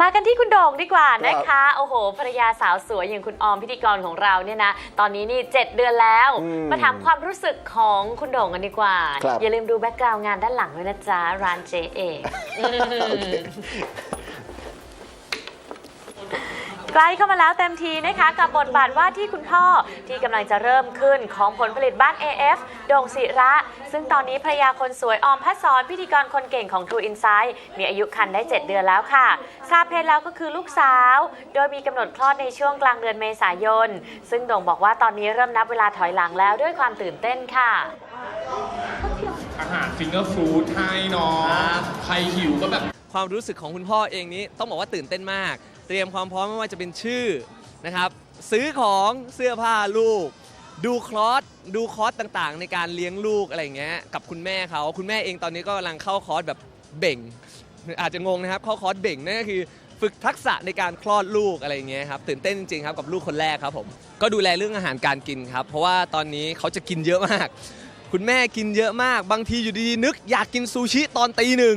มากันที่คุณโด่งดีกว่านะคะ โอ้โหภรรยาสาวสวยอย่างคุณออมพิธีกรของเราเนี่ยนะ ตอนนี้นี่ 7 เดือนแล้ว อืมมาถามความรู้สึกของคุณโด่งกันดีกว่า ครับ อย่าลืมดูแบ็กกราวน์งานด้านหลังด้วยนะจ๊ะร้านเจเอก โอเค ใกล้เข้ามาแล้วเต็มทีนะคะกับบทบาทว่าที่คุณพ่อที่กำลังจะเริ่มขึ้นของผลผลิตบ้าน AF โด่งศิระ ซึ่งตอนนี้ภรรยาคนสวยออมพัดสอนพิธีกรคนเก่งของ True Insight มีอายุคันได้ 7 เดือนแล้วค่ะ ทราบเพศแล้วก็คือลูกสาว โดยมีกำหนดคลอดในช่วงกลางเดือนเมษายน ซึ่งโด่งบอกว่าตอนนี้เริ่มนับเวลาถอยหลังแล้วด้วยความตื่นเต้นค่ะ อาหารฟิงเกอร์ฟู้ดให้เนาะครับใครหิวก็แบบ ความรู้สึกของคุณพ่อเองนี้ต้องบอกว่าตื่นเต้นมากเตรียมความพร้อมไม่ว่าจะเป็นชื่อนะครับ ซื้อของเสื้อผ้าลูก ดูคลอสดูคอร์สต่างๆ ในการเลี้ยงลูกอะไรอย่างเงี้ยกับคุณแม่เขาคุณแม่เองตอนนี้ก็กำลังเข้าคอร์สแบบเบ่ง อาจจะงงนะครับเข้าคอร์สเบ่งนั่นก็คือฝึกทักษะในการคลอดลูกอะไรอย่างเงี้ยครับตื่นเต้นจริงๆครับกับลูกคนแรกครับผมก็ดูแลเรื่องอาหารการกินครับ เพราะว่าตอนนี้เขาจะกินเยอะมาก คุณแม่กินเยอะมาก บางทีอยู่ดีๆนึกอยากกินซูชิตอนตีหนึ่ง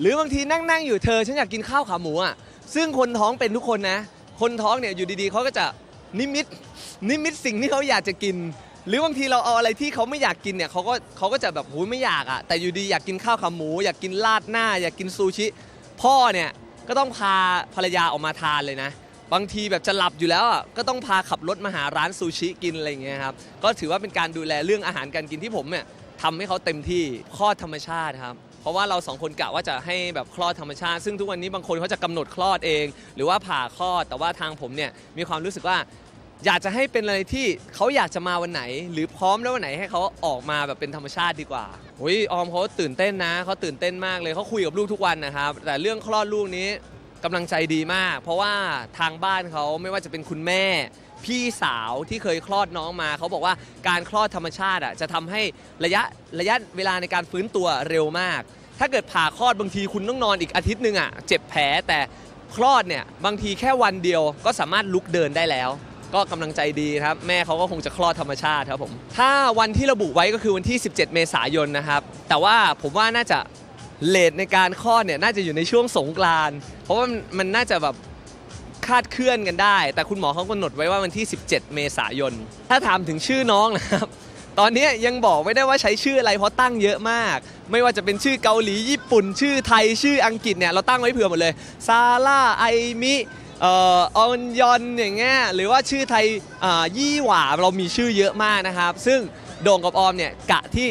หรือบางทีนั่งๆอยู่เธอฉันอยากกินข้าวขาหมูอะ ซึ่งคนท้องเป็นทุกคนนะ คนท้องเนี่ยอยู่ดีๆเขาก็จะนิมิตนิมิตสิ่งที่เขาอยากจะกิน หรือบางทีเราเอาอะไรที่เขาไม่อยากกินเนี่ยเขาก็เขาก็จะแบบหูยไม่อยากอะแต่อยู่ดีอยากกินข้าวขาหมู อยากกินราดหน้า อยากกินซูชิ พ่อเนี่ยก็ต้องพาภรรยาออกมาทานเลยนะบางทีแบบจะหลับอยู่แล้วอะก็ต้องพาขับรถมาหาร้านซูชิกินอะไรอย่างเงี้ยครับก็ถือว่าเป็นการดูแลเรื่องอาหารการกินที่ผมเนี่ยทำให้เขาเต็มที่คลอธรรมชาติครับ ราะว่าเราสองคนกะว่าจะให้แบบคลอดธรรมชาติ ซึ่งทุกวันนี้บางคนเขาจะกำหนดคลอดเอง หรือว่าผ่าคลอด แต่ว่าทางผมเนี่ยมีความรู้สึกว่า อยากจะให้เป็นอะไรที่เขาอยากจะมาวันไหน หรือพร้อมแล้ววันไหนให้เขาออกมาแบบเป็นธรรมชาติดีกว่าอุ้ยออมเขาตื่นเต้นนะเขาตื่นเต้นมากเลยเขาคุยกับลูกทุกวันนะครับ แต่เรื่องคลอดลูกนี้กำลังใจดีมาก เพราะว่าทางบ้านเขาไม่ว่าจะเป็นคุณแม่ พี่สาวที่เคยคลอดน้องมาเขาบอกว่าการคลอดธรรมชาติอะจะทำให้ระยะระยะเวลาในการฟื้นตัวเร็วมาก ถ้าเกิดผ่าคลอดบางทีคุณต้องนอนอีกอาทิตย์หนึ่งอะเจ็บแผลแต่คลอดเนี่ยบางทีแค่วันเดียวก็สามารถลุกเดินได้แล้ว ก็กำลังใจดีครับแม่เขาก็คงจะคลอดธรรมชาติครับผมถ้าวันที่ระบุไว้ก็คือวันที่ 17 เมษายนนะครับ แต่ว่าผมว่าน่าจะเลทในการคลอดเนี่ยน่าจะอยู่ในช่วงสงกรานต์เพราะว่ามันมันน่าจะแบบ คาดเคลื่อนกันได้ แต่คุณหมอเขากำหนดไว้ว่าวันที่ 17 เมษายน ถ้าถามถึงชื่อน้องนะครับตอนนี้ยังบอกไม่ได้ว่าใช้ชื่ออะไรเพราะตั้งเยอะมาก ไม่ว่าจะเป็นชื่อเกาหลีญี่ปุ่น ชื่อไทยชื่ออังกฤษเนี่ยเราตั้งไว้เผื่อหมดเลยซาร่าไอมิเอ่อออนยอนอย่างเงี้ยหรือว่าชื่อไทยอ่ายี่หว่าเรามีชื่อเยอะมากนะครับ ซึ่งโด่งกับออมเนี่ยกะที่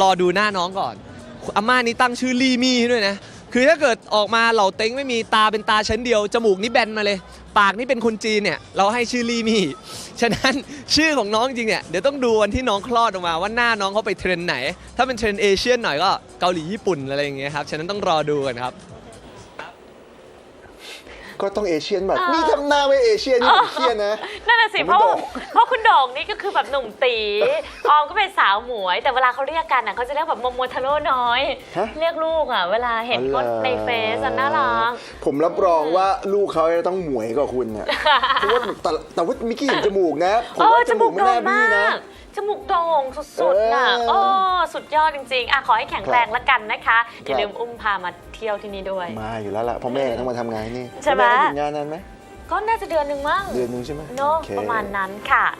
รอดูหน้าน้องก่อนอาม่านี่ตั้งชื่อลี่มี่ให้ด้วยนะ คือถ้าเกิดออกมาเหล่าเต็งไม่มีตาเป็นตาชั้นเดียว จมูกนี่แบนมาเลย ปากนี่เป็นคนจีนเนี่ย เราให้ชื่อลี่มี่ ฉะนั้นชื่อของน้องจริงเนี่ย เดี๋ยวต้องดูวันที่น้องคลอดออกมาว่าหน้าน้องเขาไปเทรนไหน ถ้าเป็นเทรนเอเชียนหน่อยก็เกาหลีญี่ปุ่นอะไรอย่างเงี้ยครับ ฉะนั้นต้องรอดูกันครับ ก็ต้องเอเชียนแบบเออนี่ทำหน้าไม่เอเชียนนี่ผมเครียดนะ นั่นน่ะสิผมเพราะว่าโด่งเพราะคุณโด่งนี่ก็คือแบบหนุ่มตีออมก็เป็นสาวหมวย แต่เวลาเขาเรียกกันอะเขาจะเรียกแบบโมโมทาโร่น้อยฮะเรียกลูกอะ เวลาเห็นก็ในเฟซอะน่ารักผมรับรองว่าลูกเขาจะต้องหมวยกว่าคุณนะเพราะว่าแต่แต่ว่ามิกกี้เห็นจมูกนะผมเออว่าจจมูมูกกไม่โด่น่างบี้มานะก จมูกโด่งสุดๆน่ะเออ โอ้สุดยอดจริงๆอะขอให้แข็งแรงละกันนะคะ อย่าลืมอุ้มพามาเที่ยวที่นี่ด้วย มาอยู่แล้วล่ะเพ่อแม่ต้องมาทำงานนี่ใช่ไหมแม่ต้องทำงานนั้นไหมก็น่าจะเดือนหนึ่งมั้งเดือนหนึงใช่ไหมเนาะโอเค ประมาณนั้นค่ะ